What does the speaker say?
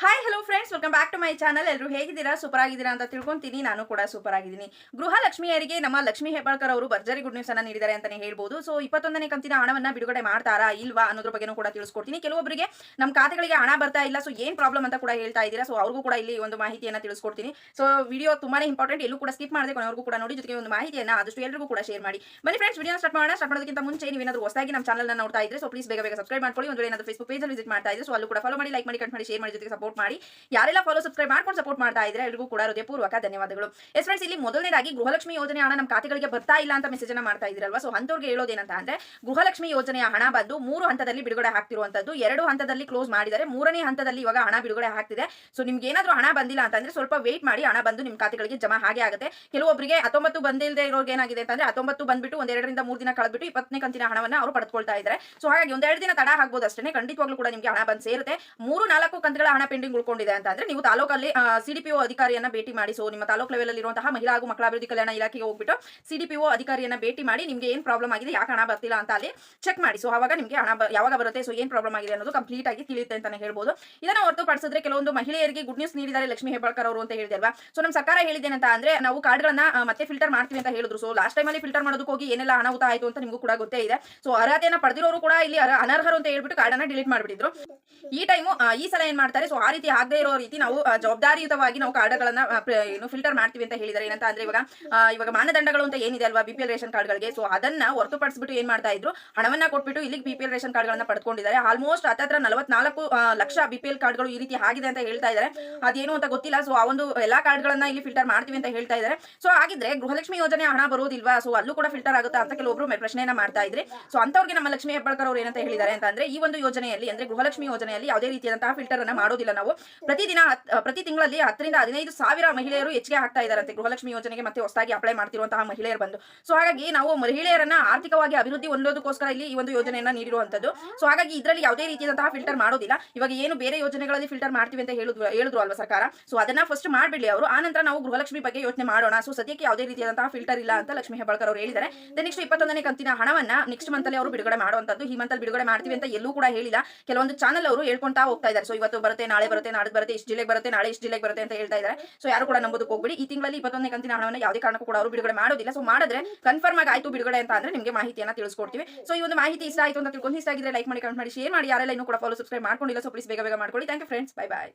Hi hello friends welcome back to my channel ಎಲ್ಲರೂ ಹೇಗಿದ್ದೀರಾ? Super ಆಗಿದ್ದೀರಾ ಅಂತ ತಿಳ್ಕೊಂತೀನಿ. ನಾನು ಕೂಡ ಸೂಪರ್ ಆಗಿದ್ದೀನಿ. ಗೃಹಲಕ್ಷ್ಮಿಯರಿಗೆ ನಮ್ಮ ಲಕ್ಷ್ಮಿ ಹೆಬ್ಬಾಳ್ಕರ್ ಅವರು ಭರ್ಜರಿ ಗುಡ್ ನ್ಯೂಸ್ ಅನ್ನ ನೀಡಿದ್ದಾರೆ ಅಂತಾನೆ ಹೇಳ್ಬೋದು. ಸೊ ಇಪ್ಪತ್ತೊಂದನೇ ಕಂತಿನ ಹಣವನ್ನ ಬಿಡುಗಡೆ ಮಾಡ್ತಾರಾ ಇಲ್ವಾ ಅನ್ನೋದ್ರ ಬಗ್ಗೆನೂ ಕೂಡ ತಿಳಿಸ್ಕೊಡ್ತೀನಿ. ಕೆಲವೊಬ್ಬರಿಗೆ ನಮ್ಮ ಖಾತೆಗಳಿಗೆ ಹಣ ಬರ್ತಾ ಇಲ್ಲ ಸೊ ಏನ್ ಪ್ರಾಬ್ಲಮ್ ಅಂತ ಕೂಡ ಹೇಳ್ತಾ ಇದ್ದೀರಾ? ಸೊ ಅವ್ರಿಗೂ ಕೂಡ ಇಲ್ಲಿ ಒಂದು ಮಾಹಿತಿಯನ್ನ ತಿಳಿಸ್ಕೊಡ್ತೀನಿ. ಸೊ ವಿಡಿಯೋ ತುಂಬಾನೇ ಇಂಪಾರ್ಟೆಂಟ್ ಎಲ್ಲೂ ಕೂಡ ಸ್ಕಿಪ್ ಮಾಡದೆ ಕೊನೆವರೆಗೂ ಕೂಡ ನೋಡಿ. ಜೊತೆಗೆ ಒಂದು ಮಾಹಿತಿಯನ್ನ ಆದಷ್ಟು ಎಲ್ಲರಿಗೂ ಕೂಡ ಶೇರ್ ಮಾಡಿ. ಬನ್ನಿ ಫ್ರೆಂಡ್ಸ್ ವಿಡಿಯೋ ಸ್ಟಾರ್ಟ್ ಮಾಡೋಣ. ಸ್ಟಾರ್ಟ್ ಮಾಡೋದಕ್ಕಿಂತ ಮುಂಚೆ ನೀವೇನಾದ್ರೂ ಹೊಸದಾಗಿ ನಮ್ಮ ಚಾನಲ್ ನೋಡ್ತಾ ಇದ್ರೆ ಸೊ ಪ್ಲೀಸ್ ಬೇಗ ಬೇಗ ಸಬ್ಸ್ಕ್ರೈಬ್ ಮಾಡ್ಕೊಳ್ಳಿ. ಒಂದು ಏನಾದ್ರು ಫೇಸ್ಬುಕ್ ಪೇಜಲ್ಲಿ ವಿಸಿಟ್ ಮಾಡ್ತಾ ಇದ್ರೆ ಸೊ ಅಲ್ಲೂ ಕೂಡ ಫಾಲೋ ಮಾಡಿ ಲೈಕ್ ಮಾಡಿ ಕಟ್ ಮಾಡಿ ಶೇರ್ ಮಾಡಿ, ಜೊತೆಗೆ ಸಪೋರ್ಟ್ ಮಾಡಿ. ಯಾರೆಲ್ಲ ಫಾಲೋ ಸಬ್ಸ್ಕ್ರೈಬ್ ಮಾಡ್ಕೊಂಡು ಸಪೋರ್ಟ್ ಮಾಡ್ತಾ ಇದ್ರೆ ಎಲ್ಲರಿಗೂ ಕೂಡ ಹೃದಯಪೂರ್ವಕ ಧನ್ಯವಾದಗಳು. ಎಸ್ ಫ್ರೆಂಡ್ಸ್ ಇಲ್ಲಿ ಮೊದಲನೇದಾಗಿ ಗೃಹಲಕ್ಷ್ಮಿ ಯೋಜನೆ ಹಣ ನಮ್ಮ ಖಾತೆಗಳಿಗೆ ಬರ್ತಾ ಇಲ್ಲ ಅಂತ ಮೆಸೇಜ್ ಅನ್ನ ಮಾಡ್ತಾ ಇದ್ರಲ್ವಾ ಸೊ ಅಂತವ್ರಿಗೆ ಹೇಳೋದೇನಂತ ಅಂದ್ರೆ, ಗೃಹಲಕ್ಷ್ಮಿ ಯೋಜನೆಯ ಹಣ ಬಂದು ಮೂರು ಹಂತದಲ್ಲಿ ಬಿಡುಗಡೆ ಆಗ್ತಿರುವಂತದ್ದು, ಎರಡು ಹಂತದಲ್ಲಿ ಕ್ಲೋಸ್ ಮಾಡಿದರೆ ಮೂರನೇ ಹಂತದಲ್ಲಿ ಇವಾಗ ಹಣ ಬಿಡುಗಡೆ ಆಗ್ತಿದೆ. ಸೊ ನಿಮ್ಗೆ ಏನಾದರೂ ಹಣ ಬಂದಿಲ್ಲ ಅಂತಂದ್ರೆ ಸ್ವಲ್ಪ ವೇಟ್ ಮಾಡಿ ಹಣ ಬಂದು ನಿಮ್ಮ ಖಾತೆಗಳಿಗೆ ಜಮಾ ಹಾಗೆ ಆಗುತ್ತೆ. ಕೆಲವೊಬ್ಬರಿಗೆ ಹತ್ತೊಂಬತ್ತು ಬಂದಿಲ್ಲದೆ ಇರೋರ್ಗೆ ಏನಾಗಿದೆ ಅಂತಂದ್ರೆ ಹತ್ತೊಂಬತ್ತು ಬಂದ್ಬಿಟ್ಟು ಒಂದೆರಡರಿಂದ ಮೂರು ದಿನ ಕಳೆದ್ಬಿಟ್ಟು ಇಪ್ಪತ್ತನೇ ಕಂತಿನ ಹಣವನ್ನು ಅವರು ಪಡೆದುಕೊಳ್ತಾ ಇದ್ದಾರೆ. ಸೊ ಹಾಗಾಗಿ ಒಂದೆರಡು ದಿನ ತಡ ಆಗ್ಬೋದು ಅಷ್ಟೇ ಖಂಡಿತವಾಗ್ಲೂ ಕೂಡ ನಿಮಗೆ ಹಣ ಬಂದು ಸೇರುತ್ತೆ. ಮೂರು ನಾಲ್ಕು ಕಂತುಗಳ ಹಣ ಪೆಂಡಿಂಗ್ ಉಳ್ಕೊಂಡಿದೆ ಅಂತ ಅಂದ್ರೆ ನೀವು ತಾಲೂಕಲ್ಲಿ ಸಿಡಿಪಿಒ ಅಧಿಕಾರಿಯನ್ನ ಭೇಟಿ ಮಾಡಿ. ಸೊ ನಿಮ್ಮ ತಾಲೂಕು ಲೆವೆಲ್ ಇರುವಂತಹ ಮಹಿಳಾ ಹಾಗೂ ಮಕ್ಕಳ ಅಭಿವೃದ್ಧಿ ಕಲ್ಯಾಣ ಇಲಾಖೆಗೆ ಹೋಗ್ಬಿಟ್ಟು ಸಿಡಿಪಿಒ ಅಧಿಕಾರಿಯನ್ನ ಭೇಟಿ ಮಾಡಿ ನಿಮಗೆ ಏನ್ ಪ್ರಾಬ್ಲಮ್ ಆಗಿದೆ, ಯಾಕೆ ಹಣ ಬರ್ತಿಲ್ಲ ಅಂತ ಅಲ್ಲಿ ಚೆಕ್ ಮಾಡಿ. ಸೊ ಅವಾಗ ನಿಮಗೆ ಹಣ ಯಾವಾಗ ಬರುತ್ತೆ ಸೊ ಏನ್ ಪ್ರಾಬ್ಲಮ್ ಆಗಿದೆ ಅನ್ನೋದು ಕಂಪ್ಲೀಟ್ ಆಗಿ ತಿಳಿಯುತ್ತೆ ಅಂತಾನೆ ಹೇಳ್ಬೋದು. ಇದನ್ನ ಹೊರತುಪಡಿಸಿದ್ರೆ ಕೆಲವೊಂದು ಮಹಿಳೆಯರಿಗೆ ಗುಡ್ ನ್ಯೂಸ್ ನೀಡಿದ್ದಾರೆ ಲಕ್ಷ್ಮಿ ಹೆಬ್ಬಾಳ್ಕರ್ ಅವರು ಅಂತ ಹೇಳಿದೆ ಅಲ್ವಾ? ಸೊ ನಮ್ಮ ಸರ್ಕಾರ ಹೇಳಿದ್ದೇನಂತ ಅಂದ್ರೆ ನಾವು ಕಾರ್ಡ್ಗಳನ್ನ ಮತ್ತೆ ಫಿಲ್ಟರ್ ಮಾಡ್ತೀವಿ ಅಂತ ಹೇಳಿದ್ರು. ಸೊ ಲಾಸ್ಟ್ ಟೈಮ್ ಅಲ್ಲಿ ಫಿಲ್ಟರ್ ಮಾಡೋದಕ್ಕೆ ಹೋಗಿ ಏನೆಲ್ಲ ಅನಾಹುತ ಆಯಿತು ಅಂತ ನಿಮಗೂ ಕೂಡ ಗೊತ್ತೇ ಇದೆ. ಸೊ ಅರ್ಹತೆಯನ್ನ ಪಡೆದಿರೋರು ಕೂಡ ಇಲ್ಲಿ ಅನರ್ಹರು ಅಂತ ಹೇಳ್ಬಿಟ್ಟು ಕಾರ್ಡನ್ನ ಡಿಲೀಟ್ ಮಾಡಿಬಿಟ್ಟಿದ್ರು. ಈ ಟೈಮು ಈ ಸಲ ಏನ್ ಮಾಡ್ತಾರೆ? ಸೊ ಆ ರೀತಿ ಆಗದೆ ಇರೋ ರೀತಿ ನಾವು ಜವಾಬ್ದಾರಿಯುತವಾಗಿ ನಾವು ಕಾರ್ಡ್ಗಳನ್ನ ಏನು ಫಿಲ್ಟರ್ ಮಾಡ್ತೀವಿ ಅಂತ ಹೇಳಿದ್ದಾರೆ ಏನಂತ ಅಂದ್ರೆ ಇವಾಗ ಇವಾಗ ಮಾನದಂಡಗಳು ಅಂತ ಏನಿದೆ ಅಲ್ವಾ ಬಿ ಪಿ ಎಲ್ ರೇಷನ್ ಕಾರ್ಡ್ಗಳಿಗೆ. ಸೊ ಅದನ್ನ ಹೊರತುಪಡಿಸ್ಬಿಟ್ಟು ಏನ್ ಮಾಡ್ತಾ ಇದ್ರು, ಹಣವನ್ನ ಕೊಟ್ಬಿಟ್ಟು ಇಲ್ಲಿಗೆ ಬಿ ಪಿ ಎಲ್ ರೇಷನ್ ಕಾರ್ಡ್ಗಳನ್ನ ಪಡ್ಕೊಂಡಿದ್ದಾರೆ. ಆಲ್ಮೋಸ್ಟ್ ಹತ್ತತ್ರ ನಲವತ್ನಾಲ್ಕು ಲಕ್ಷ ಬಿ ಪಿ ಎಲ್ ಕಾರ್ಡ್ಗಳು ಈ ರೀತಿ ಆಗಿದೆ ಅಂತ ಹೇಳ್ತಾ ಇದ್ದಾರೆ ಅದೇನು ಅಂತ ಗೊತ್ತಿಲ್ಲ. ಸೊ ಆ ಒಂದು ಎಲ್ಲಾ ಕಾರ್ಡ್ಗಳನ್ನ ಇಲ್ಲಿ ಫಿಲ್ಟರ್ ಮಾಡ್ತೀವಿ ಅಂತ ಹೇಳ್ತಾ ಇದ್ದಾರೆ ಸೊ ಆಗಿದ್ರೆ ಗೃಹಲಕ್ಷ್ಮಿ ಯೋಜನೆ ಹಣ ಬರೋದಿಲ್ವಾ? ಸೊ ಅಲ್ಲೂ ಕೂಡ ಫಿಲ್ಟರ್ ಆಗುತ್ತಾ ಅಂತ ಕೆಲವೊಬ್ರು ಪ್ರಶ್ನೆಯನ್ನ ಮಾಡ್ತಾ ಇದ್ರೆ. ಸೊ ಅಂತವ್ರಿಗೆ ನಮ್ಮ ಲಕ್ಷ್ಮಿ ಹೆಬ್ಬಾಳ್ಕರ್ ಅವರು ಏನಂತ ಹೇಳಿದ್ದಾರೆ ಅಂತ ಅಂದ್ರೆ, ಈ ಒಂದು ಯೋಜನೆಯಲ್ಲಿ, ಅಂದ್ರೆ ಗೃಹಲಕ್ಷ್ಮಿ ಯೋಜನೆಯಲ್ಲಿ ಯಾವುದೇ ರೀತಿಯಾದಂತಹ ಫಿಲ್ಟರ್ ಅನ್ನ ಮಾಡೋದಿಲ್ಲ. ನಾವು. ಪ್ರತಿದಿನ ಪ್ರತಿ ತಿಂಗಳಲ್ಲಿ ಹತ್ತರಿಂದ ಹದಿನೈದು ಸಾವಿರ ಮಹಿಳೆಯರು ಹೆಚ್ಚಿಗೆ ಆಗ್ತಾ ಇದ್ದಾರಂತೆ. ಗೃಹಲಕ್ಷ್ಮಿ ಯೋಜನೆಗೆ ಮತ್ತೆ ಹೊಸದಾಗಿ ಅಪ್ಲೈ ಮಾಡ್ತಿರುವಂತಹ ಮಹಿಳೆಯರು ಬಂದು. ಸೊ ಹಾಗಾಗಿ ನಾವು ಮಹಿಳೆಯರನ್ನ ಆರ್ಥಿಕವಾಗಿ ಅಭಿವೃದ್ಧಿ ಹೊಂದೋದಕ್ಕೋಸ್ಕರ ಇಲ್ಲಿ ಈ ಒಂದು ಯೋಜನೆಯನ್ನ ನೀಡಿರುವಂತದ್ದು ಸೊ ಹಾಗಾಗಿ ಇದರಲ್ಲಿ ಯಾವುದೇ ರೀತಿಯಾದಂತಹ ಫಿಲ್ಟರ್ ಮಾಡೋದಿಲ್ಲ. ಇವಾಗ ಏನು ಬೇರೆ ಯೋಜನೆಗಳಲ್ಲಿ ಫಿಲ್ಟರ್ ಮಾಡ್ತೀವಿ ಅಂತ ಹೇಳಿದ್ರು ಹೇಳಿದ್ರು ಅಲ್ವಾ ಸರ್ಕಾರ? ಸೊ ಅದನ್ನ ಫಸ್ಟ್ ಮಾಡ್ಬಿಡ್ಲಿ ಅವರು. ಆ ನಂತರ ನಾವು ಗೃಹಲಕ್ಷ್ಮಿ ಬಗ್ಗೆ ಯೋಚನೆ ಮಾಡೋಣ. ಸೊ ಸದ್ಯಕ್ಕೆ ಯಾವುದೇ ರೀತಿಯಾದಂತಹ ಫಿಲ್ಟರ್ ಇಲ್ಲ ಅಂತ ಲಕ್ಷ್ಮಿ ಹೆಬ್ಬಾಳ್ಕರ್ ಅವರು ಹೇಳಿದ್ದಾರೆ. ನೆಕ್ಸ್ಟ್ ಇಪ್ಪತ್ತೊಂದನೇ ಕಂತಿನ ಹಣವನ್ನ ನೆಕ್ಸ್ಟ್ ಮಂತ್ ಅಲ್ಲಿ ಅವರು ಬಿಡುಗಡೆ ಮಾಡುವಂತದ್ದು ಈ ಮಂತ್ ಅಲ್ಲಿ ಬಿಡುಗಡೆ ಮಾಡ್ತೀವಿ ಅಂತ ಎಲ್ಲೂ ಕೂಡ ಹೇಳಿಲ್ಲ. ಕೆಲವೊಂದು ಚಾನಲ್ ಅವರು ಹೇಳ್ಕೊಂತಾ ಹೋಗ್ತಾ ಇದ್ದಾರೆ. ಸೊ ಇವತ್ತು ಬರುತ್ತೆ ನಾಳೆ ಬರುತ್ತೆ ನಾಳೆ ಬರುತ್ತೆ, ಇಷ್ಟು ಜಿಲ್ಲೆಗೆ ಬರುತ್ತೆ, ನಾಳೆ ಇಷ್ಟು ಜಿಲ್ಲೆಗೆ ಬರುತ್ತೆ ಅಂತ ಹೇಳ್ತಾ ಇದ್ದಾರೆ. ಸೊ ಯಾರು ಕೂಡ ನಂಬೋದಕ್ಕೆ ಹೋಗ್ಬಿಡಿ. ಈ ತಿಂಗಳಲ್ಲಿ ಇಪ್ಪತ್ತೊಂದನೇ ಕಂತಿನ ಹಣವನ್ನು ಯಾವುದೇ ಕಾರಣಕ್ಕೂ ಕೂಡ ಅವರು ಬಿಡುಗಡೆ ಮಾಡೋದಿಲ್ಲ. ಸೊ ಮಾಡಿದ್ರೆ ಕನ್ಫರ್ಮ್ ಆಗಿ ಆಯ್ತು ಬಿಡುಗಡೆ ಅಂತ ಅಂದ್ರೆ ನಿಮಗೆ ಮಾಹಿತಿಯನ್ನ ತಿಳಿಸ್ಕೊಡ್ತೀವಿ. ಸೊ ಈ ಒಂದು ಮಾಹಿತಿ ಇಷ್ಟ ಆಯ್ತು ಅಂತ ತಿಳ್ಕೊಂಡು ಇಷ್ಟ ಆಗಿದ್ರೆ ಲೈಕ್ ಮಾಡಿ ಕಮೆಂಟ್ ಮಾಡಿ ಶೇರ್ ಮಾಡಿ. ಯಾರೆಲ್ಲ ಇನ್ನೂ ಕೂಡ ಫಾಲೋ ಸಬ್ಸ್ಕ್ರೈಬ್ ಮಾಡ್ಕೊಂಡಿಲ್ಲ ಸೊ ಪ್ಲೀಸ್ ಬೇಗ ಬೇಗ ಮಾಡ್ಕೊಳ್ಳಿ. Thank you friends bye bye